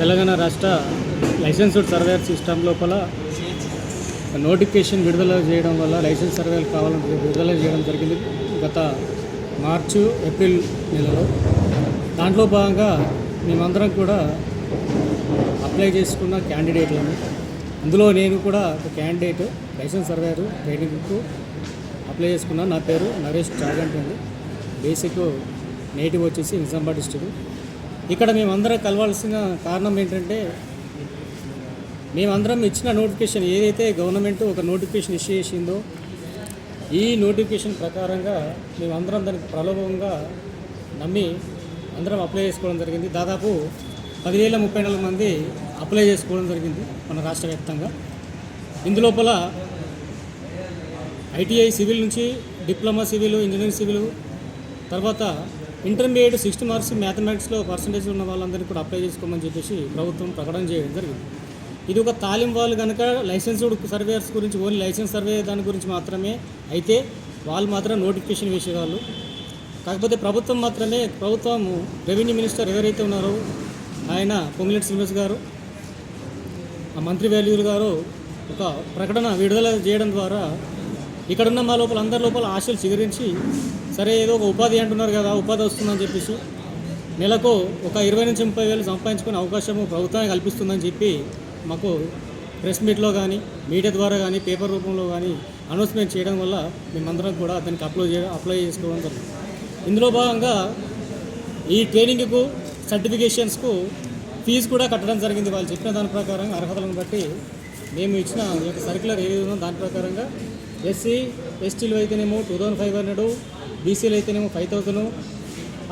తెలంగాణ రాష్ట్ర licensed surveyor system లోపల notification విడుదల చేయడం వల్ల లైసెన్స్ సర్వేలు కావాలని విడుదల చేయడం జరిగింది గత మార్చు ఏప్రిల్ నెలలో. దాంట్లో భాగంగా మేమందరం కూడా అప్లై చేసుకున్న క్యాండిడేట్లను అందులో నేను కూడా ఒక క్యాండిడేట్ లైసెన్స్ సర్వేయర్ ట్రైనింగ్కు అప్లై చేసుకున్నాను. నా పేరు నరేష్ చాగంటి అండి. బేసిక్ నేటివ్ వచ్చేసి నిజామాబాద్ డిస్టిక్. ఇక్కడ మేమందరం కలవాల్సిన కారణం ఏంటంటే మేమందరం ఇచ్చిన నోటిఫికేషన్ ఏదైతే గవర్నమెంట్ ఒక నోటిఫికేషన్ ఇష్యూ చేసిందో ఈ నోటిఫికేషన్ ప్రకారంగా మేమందరం దానికి ప్రలోభంగా నమ్మి అందరం అప్లై చేసుకోవడం జరిగింది. దాదాపు పదివేల ముప్పై నాలుగు మంది అప్లై చేసుకోవడం జరిగింది మన రాష్ట్ర వ్యాప్తంగా. ఇందులోపల ఐటీఐ సివిల్ నుంచి డిప్లొమా సివిల్ ఇంజనీరింగ్ సివిల్ తర్వాత ఇంటర్మీడియట్ సిక్స్త్ మార్క్స్ మ్యాథమెటిక్స్లో పర్సంటేజ్ ఉన్న వాళ్ళందరినీ కూడా అప్లై చేసుకోమని చెప్పేసి ప్రభుత్వం ప్రకటన చేయడం జరిగింది. ఇది ఒక తాలిం వాళ్ళు కనుక లైసెన్స్డ్ సర్వేయర్స్ గురించి ఓన్లీ లైసెన్స్ సర్వే దాని గురించి మాత్రమే అయితే వాళ్ళు మాత్రం నోటిఫికేషన్ వేసేవాళ్ళు. కాకపోతే ప్రభుత్వం మాత్రమే ప్రభుత్వం రెవెన్యూ మినిస్టర్ ఎవరైతే ఉన్నారో ఆయన పొంగిలెట్ శ్రీనివాస్ గారు ఆ మంత్రి వాల్యూలు గారు ఒక ప్రకటన విడుదల చేయడం ద్వారా ఇక్కడున్న మా లోపల అందరి లోపల ఆశలు చిగురించి సరే ఏదో ఒక ఉపాధి అంటున్నారు కదా ఉపాధి వస్తుందని చెప్పేసి నెలకు ఒక ఇరవై నుంచి ముప్పై వేలు సంపాదించుకునే అవకాశము ప్రభుత్వాన్ని కల్పిస్తుందని చెప్పి మాకు ప్రెస్ మీట్లో కానీ మీడియా ద్వారా కానీ పేపర్ రూపంలో కానీ అనౌన్స్మెంట్ చేయడం వల్ల మేమందరం కూడా దానికి అప్లై చేయడం అప్లై చేసుకోవడం జరిగింది. ఇందులో భాగంగా ఈ ట్రైనింగ్కు సర్టిఫికేషన్స్కు ఫీజు కూడా కట్టడం జరిగింది. వాళ్ళు చెప్పిన దాని ప్రకారం అర్హతలను బట్టి మేము ఇచ్చిన ఈ యొక్క సర్క్యులర్ ఏది ఉందో దాని ప్రకారంగా ఎస్సీ ఎస్టీలు అయితేనేమో టూ థౌజండ్ ఫైవ్ హండ్రెడ్ బీసీలు అయితేనేమో ఫైవ్ థౌసండ్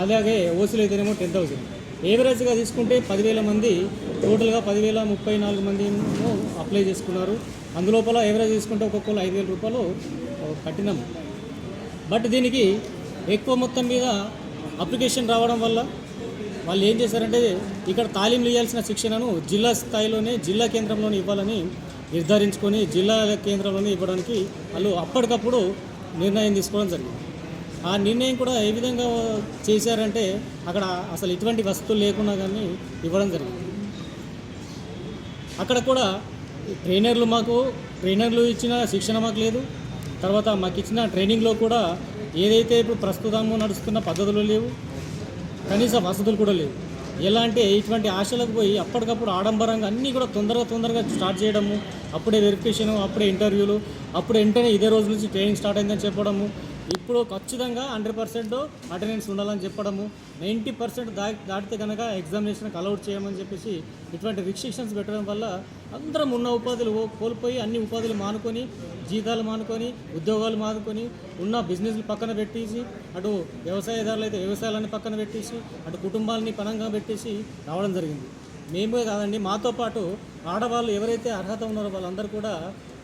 అలాగే ఓసీలు అయితేనేమో టెన్ థౌసండ్. ఏవరేజ్గా తీసుకుంటే పదివేల మంది టోటల్గా పదివేల ముప్పై నాలుగు మంది అప్లై చేసుకున్నారు. అందులోపల ఏవరేజ్ తీసుకుంటే ఒక్కొక్కరు ఐదు వేల రూపాయలు కఠినం బట్ దీనికి ఎక్కువ మొత్తం మీద అప్లికేషన్ రావడం వల్ల వాళ్ళు ఏం చేశారంటే ఇక్కడ తాలీంలు ఇవ్వాల్సిన శిక్షణను జిల్లా స్థాయిలోనే జిల్లా కేంద్రంలోనే ఇవ్వాలని నిర్ధారించుకొని జిల్లా కేంద్రంలోనే ఇవ్వడానికి వాళ్ళు అప్పటికప్పుడు నిర్ణయం తీసుకోవడం జరిగింది. ఆ నిర్ణయం కూడా ఏ విధంగా చేశారంటే అక్కడ అసలు ఎటువంటి వసతులు లేకుండా కానీ ఇవ్వడం జరిగింది. అక్కడ కూడా ట్రైనర్లు మాకు ట్రైనర్లు ఇచ్చిన శిక్షణ మాకు లేదు. తర్వాత మాకు ఇచ్చిన ట్రైనింగ్లో కూడా ఏదైతే ఇప్పుడు ప్రస్తుతము నడుస్తున్న పద్ధతులు లేవు కనీస వసతులు కూడా లేవు. ఎలా అంటే ఇటువంటి ఆశలకు పోయి అప్పటికప్పుడు ఆడంబరంగా అన్నీ కూడా తొందరగా తొందరగా స్టార్ట్ చేయడము అప్పుడే వెరిఫికేషను అప్పుడే ఇంటర్వ్యూలు అప్పుడు వెంటనే ఇదే రోజు నుంచి ట్రైనింగ్ స్టార్ట్ అయిందని చెప్పడము ఇప్పుడు ఖచ్చితంగా హండ్రెడ్ పర్సెంట్ అటెండెన్స్ ఉండాలని చెప్పడము నైంటీ పర్సెంట్ దా దాటితే కనుక ఎగ్జామినేషన్కి అలౌట్ చేయమని చెప్పేసి ఇటువంటి రిస్ట్రిక్షన్స్ పెట్టడం వల్ల అందరం ఉన్న ఉపాధులు కోల్పోయి అన్ని ఉపాధులు మానుకొని జీతాలు మానుకొని ఉద్యోగాలు మానుకొని ఉన్న బిజినెస్లు పక్కన పెట్టేసి అటు వ్యవసాయదారులు అయితే వ్యవసాయాలని పక్కన పెట్టేసి అటు కుటుంబాలని పనంగా పెట్టేసి రావడం జరిగింది. మేమే కాదండి మాతో పాటు ఆడవాళ్ళు ఎవరైతే అర్హత ఉన్నారో వాళ్ళందరూ కూడా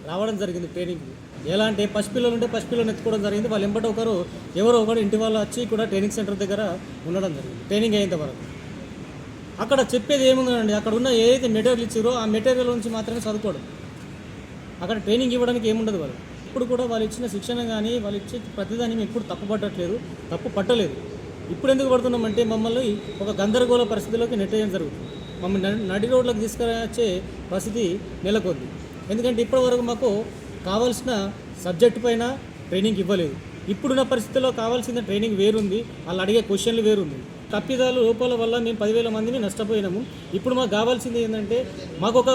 రావడం జరిగింది ట్రైనింగ్కి. ఎలా అంటే పసిపిల్లలు ఉంటే పసిపిల్లలు ఎత్తుకోవడం జరిగింది. వాళ్ళు ఎంబట ఒకరు ఎవరో ఒకరు ఇంటి వాళ్ళు వచ్చి కూడా ట్రైనింగ్ సెంటర్ దగ్గర ఉండడం జరిగింది. ట్రైనింగ్ అయ్యేంత వరకు అక్కడ చెప్పేది ఏముందండి? అక్కడ ఉన్న ఏదైతే మెటీరియల్ ఇచ్చారో ఆ మెటీరియల్ నుంచి మాత్రమే చదువుకోవడం. అక్కడ ట్రైనింగ్ ఇవ్వడానికి ఏముండదు వాళ్ళు ఇప్పుడు కూడా వాళ్ళు ఇచ్చిన శిక్షణ కానీ వాళ్ళు ఇచ్చే ప్రతిదాన్ని మేము ఎప్పుడు తప్పు పట్టట్లేదు తప్పు పట్టలేదు. ఇప్పుడు ఎందుకు పడుతున్నామంటే మమ్మల్ని ఒక గందరగోళ పరిస్థితిలోకి నెట్టేయడం జరుగుతుంది. మమ్మల్ని నడి- నడి రోడ్లకు తీసుకురాచే పరిస్థితి నెలకొంది. ఎందుకంటే ఇప్పటివరకు మాకు కావాల్సిన సబ్జెక్ట్ పైన ట్రైనింగ్ ఇవ్వలేదు. ఇప్పుడున్న పరిస్థితుల్లో కావాల్సిన ట్రైనింగ్ వేరుంది. వాళ్ళు అడిగే క్వశ్చన్లు వేరుంది. తప్పిదాలు లోపాల వల్ల మేము పదివేల మందిని నష్టపోయినాము. ఇప్పుడు మాకు కావాల్సింది ఏంటంటే మాకు ఒక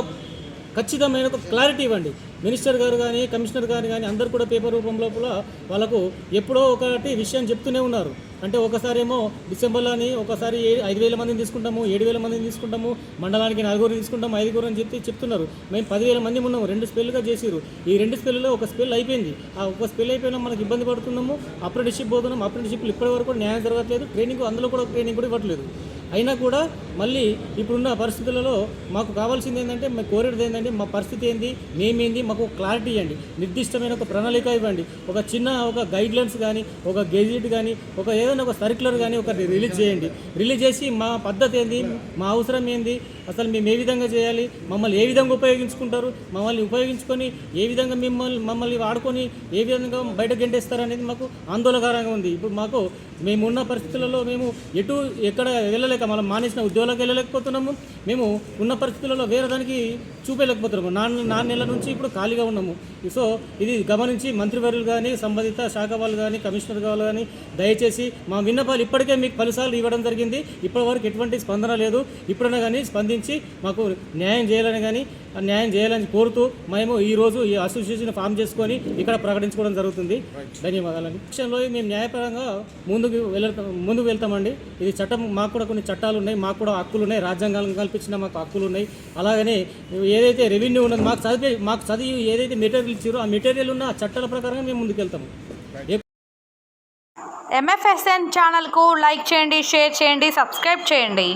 ఖచ్చితమైన ఒక క్లారిటీ ఇవ్వండి. మినిస్టర్ గారు కానీ కమిషనర్ గారు కానీ అందరు కూడా పేపర్ రూపం లోపల వాళ్ళకు ఎప్పుడో ఒకటి విషయం చెప్తూనే ఉన్నారు. అంటే ఒకసారి ఏమో డిసెంబర్లోని ఒకసారి ఐదు వేల మందిని తీసుకుంటాము ఏడు వేల మందిని తీసుకుంటాము మండలానికి నలుగురు తీసుకుంటాము ఐదుగురు అని చెప్పి చెప్తున్నారు. మేము పదివేల మంది ఉన్నాము రెండు స్పెల్లుగా చేసిరు ఈ రెండు స్పెల్లులో ఒక స్పెల్ అయిపోయింది. ఆ ఒక స్పెల్ అయిపోయినా మనకి ఇబ్బంది పడుతున్నాము. అప్రెంటిషిప్ పోతున్నాం అప్రెంటిషిప్లు ఇప్పటి వరకు న్యాయం జరగట్లేదు. ట్రైనింగ్ అందులో కూడా ట్రైనింగ్ కూడా ఇవ్వట్లేదు. అయినా కూడా మళ్ళీ ఇప్పుడున్న పరిస్థితులలో మాకు కావాల్సింది ఏంటంటే మేము కోరేది ఏంటంటే మా పరిస్థితి ఏంది మేమేంది మాకు క్లారిటీ ఇవ్వండి. నిర్దిష్టమైన ఒక ప్రణాళిక ఇవ్వండి. ఒక చిన్న ఒక గైడ్లైన్స్ కానీ ఒక గెజిట్ కానీ ఒక ఏదైనా ఒక సర్క్యులర్ కానీ ఒక రిలీజ్ చేయండి. రిలీజ్ చేసి మా పద్ధతి ఏంది మా అవసరం ఏంది అసలు మేము ఏ విధంగా చేయాలి మమ్మల్ని ఏ విధంగా ఉపయోగించుకుంటారు మమ్మల్ని ఉపయోగించుకొని ఏ విధంగా మిమ్మల్ని మమ్మల్ని వాడుకొని ఏ విధంగా బయట గెంటేస్తారు అనేది మాకు ఆందోళనకరంగా ఉంది. ఇప్పుడు మాకు మేము ఉన్న పరిస్థితులలో మేము ఎటు ఎక్కడ వెళ్ళలేక మనం మానేసిన ఉద్యోగం ఉద్యోగాలకు వెళ్ళలేకపోతున్నాము. మేము ఉన్న పరిస్థితులలో వేరే దానికి చూపేయలేకపోతున్నాము నాన్న నాన్న నెలల నుంచి ఇప్పుడు ఖాళీగా ఉన్నాము. సో ఇది గమనించి మంత్రివర్యులు కానీ సంబంధిత శాఖ వాళ్ళు కానీ కమిషనర్ వాళ్ళు కానీ దయచేసి మా విన్నపాలు ఇప్పటికే మీకు పలుసార్లు ఇవ్వడం జరిగింది. ఇప్పటివరకు ఎటువంటి స్పందన లేదు. ఇప్పుడైనా కానీ స్పందించి మాకు న్యాయం చేయాలని కానీ న్యాయం చేయాలని కోరుతూ మేము ఈ రోజు ఈ అసోసియేషన్ ఫామ్ చేసుకొని ఇక్కడ ప్రకటించుకోవడం జరుగుతుంది. ధన్యవాదాలండి. విషయంలో మేము న్యాయపరంగా ముందుకు వెళ్తాం ముందుకు వెళ్తామండి. ఇది చట్టం మాకు కూడా కొన్ని చట్టాలు ఉన్నాయి మాకు కూడా హక్కులు ఉన్నాయి. రాజ్యాంగం కల్పించిన మాకు హక్కులు ఉన్నాయి. అలాగనే ఏదైతే రెవెన్యూ ఉన్నది మాకు చదివి మాకు చదివి ఏదైతే మెటీరియల్ ఇచ్చారో ఆ మెటీరియల్ ఉన్న చట్టాల ప్రకారంగా మేము ముందుకు వెళ్తాము ఎంఎఫ్ఎస్ఎన్ ఛానల్కు లైక్ చేయండి షేర్ చేయండి సబ్స్క్రైబ్ చేయండి.